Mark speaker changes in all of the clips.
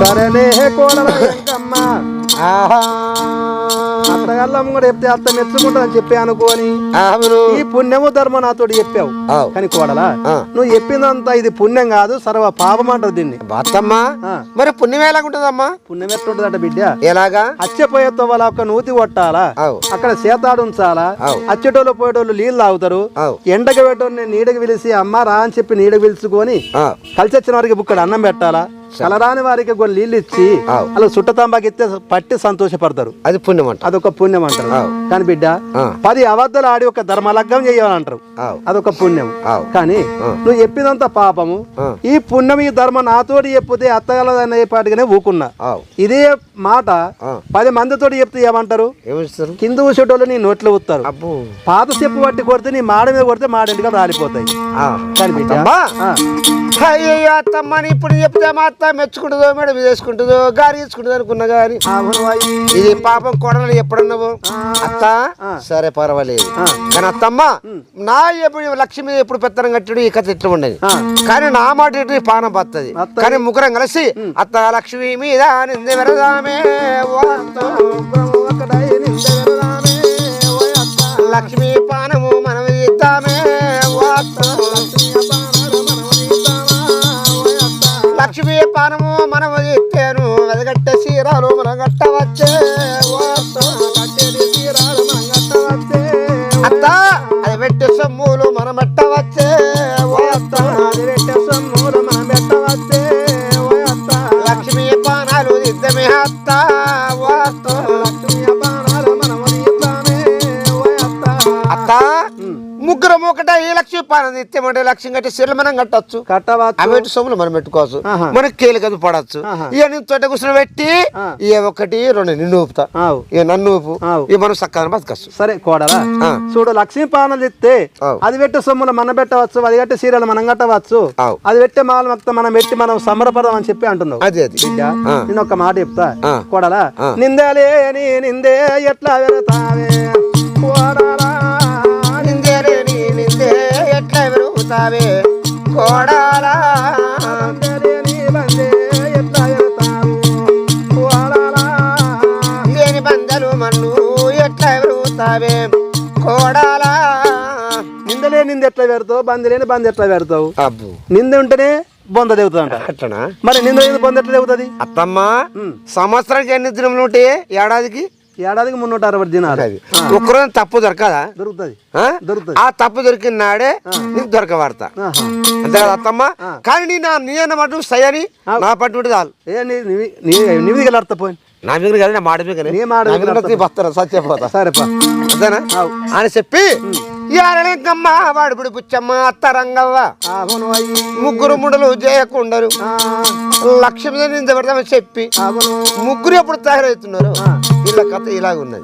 Speaker 1: సరేలే కోడల వెంకమ్మ. అత్తగల్లం కూడా చెప్తే అత్త మెచ్చుకుంటుందని చెప్పి అనుకోని ఈ పుణ్యము ధర్మం నాతోటి చెప్పావు. కానీ కోడలా. నువ్వు చెప్పిందంతా ఇది పుణ్యం కాదు సర్వ పాపం అంటారు దీన్ని.
Speaker 2: బాత్తమ్మా
Speaker 1: ఆ.
Speaker 2: మరి పుణ్యం ఎలాగుంటుందమ్మా?
Speaker 1: పుణ్యం ఎట్లుంటుందట బిడ్డ?
Speaker 2: ఎలాగా?
Speaker 1: అచ్చపోయే తవ్వాల ఒక నూతి కొట్టాలా అక్కడ సేతాడు ఉంచాలా. అచ్చేటోళ్ళు పోయేటోళ్ళు నీళ్ళు తాగుతారు. ఎండకి పెట్టోని నీడకి పిలిచి అమ్మ రా అని చెప్పి నీడకి పిలుచుకొని. కలిసి వచ్చిన వారికి బుక్కడు అన్నం పెట్టాలా? కలరాని వారికి కొన్ని నీళ్ళు ఇచ్చి. అలా సుట్టతాంబాకి ఇస్తే పట్టి సంతోషపడతారు.
Speaker 2: అది పుణ్యం అంట
Speaker 1: అదొక పుణ్యం అంటారు. కానీ బిడ్డ. పది అబద్ధాలు ఆడి ఒక ధర్మలగ్గం చేయాలంటారు. అదొక పుణ్యం. కానీ. నువ్వు చెప్పినంత పాపము. ఈ పుణ్యం ఈ ధర్మం నాతోటి చెప్పితే అత్తగలదనే పాటిగానే ఊకున్నా. ఇదే మాట. పది మందితోటి చెప్తే ఏమంటారు? కింద కూర్చోటోళ్ళు నీ నోట్లో
Speaker 2: అబ్బో.
Speaker 1: పాత చెప్పు పట్టి కొడితే నీ మాడ మీద కొడితే మాడింటిగా రాలిపోతాయి. కానీ
Speaker 2: అయ్యయ్యో అత్తమ్మని ఇప్పుడు చెప్తే మా అత్త మెచ్చుకుంటుందో మేడం చేసుకుంటుందో గారి ఇచ్చుకుంటుందో అనుకున్నా గాని
Speaker 1: అయ్యి.
Speaker 2: ఇది పాపం కొడలు ఎప్పుడన్నావు అత్త. సరే పర్వాలేదు. కానీ అత్తమ్మ నా ఎప్పుడు లక్ష్మి ఎప్పుడు పెత్తనం కట్టడు ఈ కథ ఇట్లా ఉండేది. కానీ నా మాట ఇటు పానం పత్తది. కానీ ముగ్గురం కలిసి అత్త లక్ష్మి మీద మనం ఎత్తాను వెదగట్టే చీరాలు మనం కట్టవచ్చే చీరాలు మనం కట్టవచ్చే అత్త అది పెట్టి సొమ్ములు మనం పెట్టవచ్చే ఓ అత్త. లక్ష్మి పానాలు ఇద్దమే అత్త అత్త. ముగ్గురం ఒకట ఈ లక్ష్మి పానం ఇస్తేమంటే లక్ష్యం కట్టి సిర్లు మనం కట్టచ్చు
Speaker 1: కట్టవచ్చు
Speaker 2: సొమ్ములు మనం పెట్టుకోవచ్చు. మనకి కేలికదు పడవచ్చు
Speaker 1: ఆహా.
Speaker 2: ఇక నేను తొట్ట కూర్చుని పెట్టి. ఇక ఒకటి రెండు నిన్ను ఊపుతా. ఇక నన్ను ఊపు. ఇక మనం సక్కగా బతకచ్చు
Speaker 1: సరే కోడలా. చూడు లక్ష్మీ పానలు ఇస్తే. అది పెట్టే సొమ్ములు మనం పెట్టవచ్చు అది కట్టే సీరియల్ మనం కట్టవచ్చు. అది పెట్టే మాల మొత్తం మనం పెట్టి మనం సమరపడదాం అని చెప్పి అంటున్నావు
Speaker 2: అది అది
Speaker 1: బిడ్డ. నేను ఒక మాట చెప్తా. కోడలా. నిందలే నీ నిందే ఎట్లా వెళతావే కోడలా వెళతావు కోడలా
Speaker 2: లేని బందలు మన్ను ఎట్లా పెరుగుతావే కోడాలా
Speaker 1: నిందలే నింద ఎట్లా పెడతావు? బంది లేని బంది ఎట్లా పెడతావు?
Speaker 2: అబ్బు.
Speaker 1: నింద ఉంటేనే బొంద దేవుతుందంట
Speaker 2: అట్టనా?
Speaker 1: మరి నింద బొంద ఎట్లా దేవుతుంది
Speaker 2: అత్తమ్మ సంవత్సరానికి ఎన్ని దినములు ఉంటాయి? ఏడాదికి?
Speaker 1: ఏడాదికి మున్నూట అరవై దినాలు
Speaker 2: ఒక్కరోజు తప్పు దొరకదా?
Speaker 1: దొరుకుతుంది.
Speaker 2: ఆ?
Speaker 1: దొరుకుతుంది.
Speaker 2: ఆ తప్పు దొరికిన నాడే నీకు దొరకబడతా. అంతే కదా అత్తమ్మ? కానీ నీ నా నీ అన్న మటు సయ్యని నా పట్టు చాలు.
Speaker 1: ఏ నీ నీ- నీ
Speaker 2: మీద కదా నా మాట
Speaker 1: అర్థం.
Speaker 2: బస్తారా సత్యపోతా
Speaker 1: సరేపా.
Speaker 2: అంతేనా. అని చెప్పి వాడుపుడి పుచ్చమ్మ అత్త రంగవ్వ ముగ్గురు ముడలు చేయకుండరు లక్ష్మి నింద పెడతామని చెప్పి ముగ్గురు ఎప్పుడు తయారవుతున్నారు? వీళ్ళ కథ ఇలాగ ఉన్నది.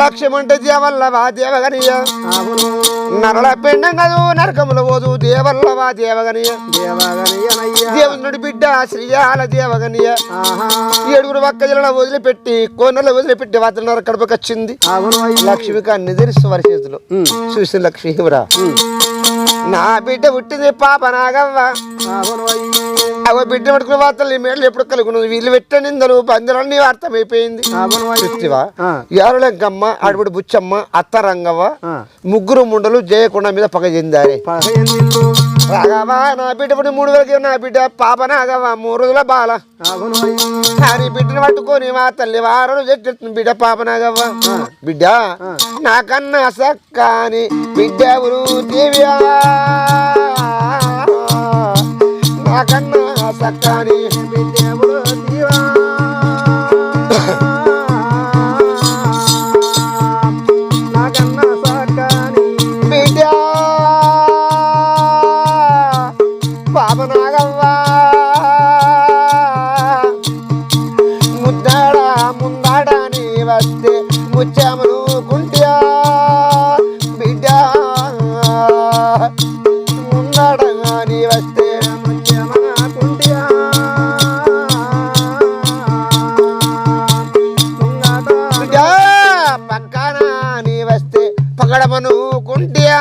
Speaker 2: లక్ష్యం అంటే దేవల్లవా దేవగనియ? నరల పెండం కదు నరకముల పోదు దేవల్లవా దేవగనియ. దేవునుడి బిడ్డ శ్రీయాల దేవగనియ. ఏడుగురు పక్క జిల్లా వదిలిపెట్టి కోనలో వదిలిపెట్టి వాతన్నర కడపకి వచ్చింది. లక్ష్మికి అన్ని తెలుసు వారి చేతిలో.
Speaker 1: ఉమ్,
Speaker 2: చూసి లక్ష్మీరా
Speaker 1: ఉమ్,
Speaker 2: నా బిడ్డ పుట్టింది పాప నాగవ్వ. అవ బిడ్డ పట్టుకున్న వార్తలు మేడలు ఎప్పుడు కలుగున్నది వీళ్ళు పెట్ట నిందలు పందిలన్నీ అర్థమైపోయింది.
Speaker 1: అవును అయ్యి.
Speaker 2: చూస్తివా యారులెంకమ్మ ఆడబడి బుచ్చమ్మ అత్త రంగవ్వ. ముగ్గురు ముండలు జయకొండ మీద పగ చెందారే. రాగవా నా బిడ్డ పుట్టి మూడు వేలకి నా బిడ్డ పాప నాగవ్వ మూడు రోజుల బాల. కానీ బిడ్డను పట్టుకొని మా తల్లి వారం చెట్టు బిడ్డ పాప నాగవ్వ. బిడ్డ నాకన్నా సక్కాని బిడ్డ ఎవరు దేవ్యా నాకన్నా సక్కాని గడపను కుంటియా?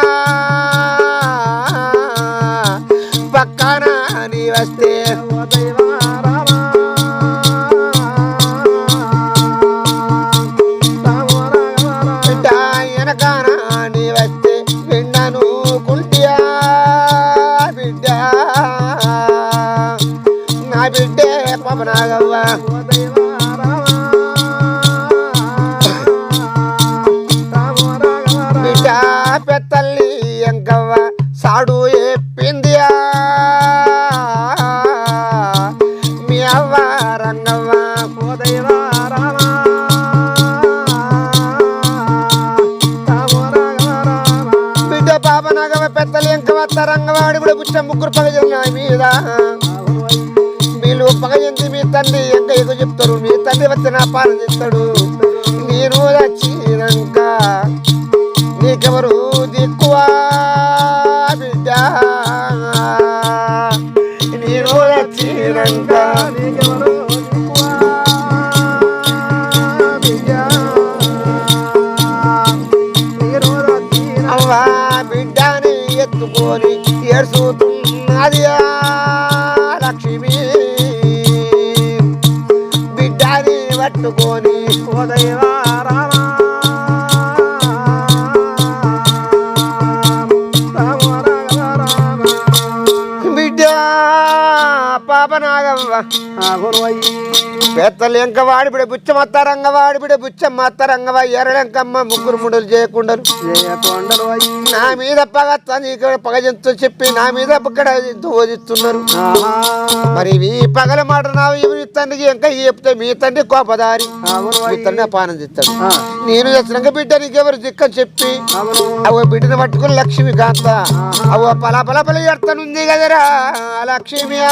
Speaker 2: మీ రంగవ్వ
Speaker 1: ఓ దైవ
Speaker 2: బిడ్డ పాప నాగవ్వ పెత్తల్లి ఎంకవ్వ రంగవాడి కూడా పుచ్చ ముగ్గురు పగజన మీద. వీళ్ళు పగజంతి మీ తండ్రి ఎంకయ్యకు చెప్తారు. మీ తండ్రి వచ్చి నా పాలన చెప్తాడు నేను వచ్చినాక నీకెవరు దిక్కువా బిడ్డ? నేను వచ్చినాక ఎత్తుకొని ఏడ్చుతున్నది లక్ష్మి. బిడ్డని పట్టుకొని
Speaker 1: ఓ దైవ రామ
Speaker 2: ఎంక వాడిబిడ బుచ్చమత్త రంగవాడిబిడ బుచ్చమ్మ రంగవ ఎరడెంకమ్మ ముగ్గురు ముడులు చేయకుండరు
Speaker 1: జయ కొండలు అయ్యి.
Speaker 2: నా మీద పగ ఇక్కడ పగ జంతు చెప్పి నా మీద ఇక్కడ ఓదిస్తున్నారు. మరి ఈ పగల మాట నా ఇవి తండ్రికి ఇంకా చెప్తే మీ తండ్రి కోపదారి మీ. తండ్రి పానం చేస్తాడు నేను చేసినాక బిడ్డ నీకెవరు దిక్కని చెప్పి
Speaker 1: ఆగురు.
Speaker 2: అవ బిడ్డను పట్టుకుని లక్ష్మీకాంత అవ పల పల పల ఎడతనుంది కదరా లక్ష్మియా